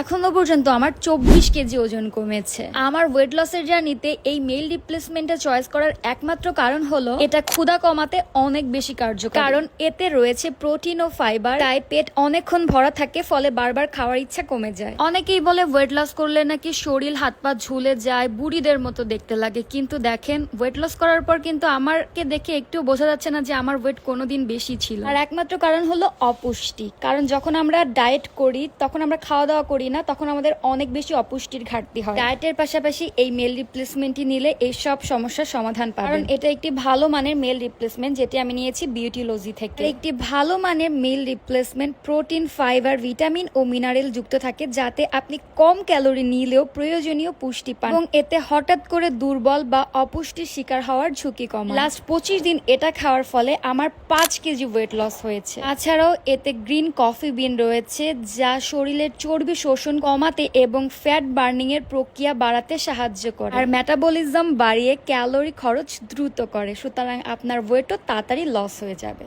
এখনও পর্যন্ত আমার চব্বিশ কেজি ওজন কমেছে। আমার ওয়েট লসের জার্নিতে এই মেল রিপ্লেসমেন্টটা চয়েস করার একমাত্র কারণ হলো, এটা ক্ষুধা কমাতে অনেক বেশি কার্যকর। কারণ এতে রয়েছে প্রোটিন ও ফাইবার তাই পেট অনেকক্ষণ ভরা থাকে, ফলে বারবার খাওয়ার ইচ্ছা কমে যায়। অনেকেই বলে ওয়েট লস করলে নাকি শরীর, হাত পা ঝুলে যায়, বুড়িদের মতো দেখতে লাগে। কিন্তু দেখেন ওয়েট লস করার পর কিন্তু আমারকে দেখে একটু বোঝা যাচ্ছে না যে আমার ওয়েট কোনোদিন বেশি ছিল। আর একমাত্র কারণ হলো অপুষ্টি। কারণ যখন আমরা ডায়েট করি, তখন আমরা খাওয়া দাওয়া করি না তখন আমাদের অনেক বেশি অপুষ্টির ঘাটতি হয়। ডায়েটের পাশাপাশি এই মেল রিপ্লেসমেন্টই নিলে এই সব সমস্যার সমাধান পাবেন। কারণ এটা একটি ভালো মানের মেল রিপ্লেসমেন্ট যেটি আমি নিয়েছি বিউটিলজি থেকে। একটি ভালো মানের meal replacement protein fibre vitamin ও মিনারেল যুক্ত থাকে যাতে আপনি কম ক্যালোরি নিলেও প্রয়োজনীয় পুষ্টি পান। এবং এতে হঠাৎ করে দুর্বল বা অপুষ্টির শিকার হওয়ার ঝুঁকি কম লাস্ট পঁচিশ দিন এটা খাওয়ার ফলে আমার পাঁচ কেজি ওয়েট লস হয়েছে। তাছাড়াও এতে গ্রিন কফি বিন রয়েছে যা শরীরের চর্বি শোষণ কমাতে এবং ফ্যাট বার্নিংয়ের প্রক্রিয়া বাড়াতে সাহায্য করে। আর মেটাবলিজম বাড়িয়ে ক্যালোরি খরচ দ্রুত করে, সুতরাং আপনার ওয়েটও তাড়াতাড়ি লস হয়ে যাবে।